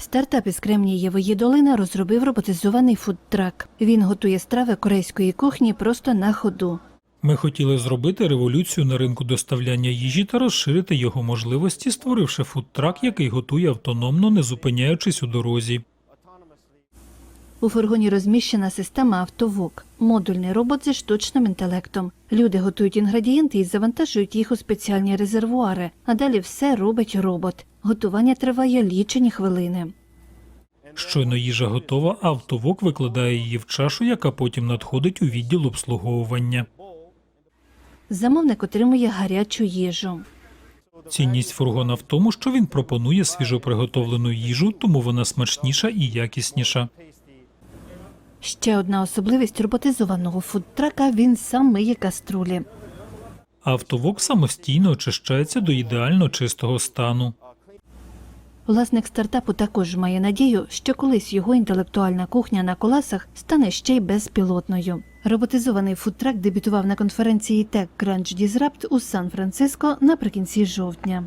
Стартап із Кремнієвої долини розробив роботизований фудтрак. Він готує страви корейської кухні просто на ходу. Ми хотіли зробити революцію на ринку доставляння їжі та розширити його можливості, створивши фудтрак, який готує автономно, не зупиняючись у дорозі. У фургоні розміщена система автовок, модульний робот зі штучним інтелектом. Люди готують інгредієнти і завантажують їх у спеціальні резервуари, а далі все робить робот. Готування триває лічені хвилини. Щойно їжа готова, автовок викладає її в чашу, яка потім надходить у відділ обслуговування. Замовник отримує гарячу їжу. Цінність фургона в тому, що він пропонує свіжоприготовлену їжу, тому вона смачніша і якісніша. Ще одна особливість роботизованого фудтрака – він сам миє каструлі. Автовок самостійно очищається до ідеально чистого стану. Власник стартапу також має надію, що колись його інтелектуальна кухня на колесах стане ще й безпілотною. Роботизований фудтрак дебютував на конференції Tech Disrupt у Сан-Франциско наприкінці жовтня.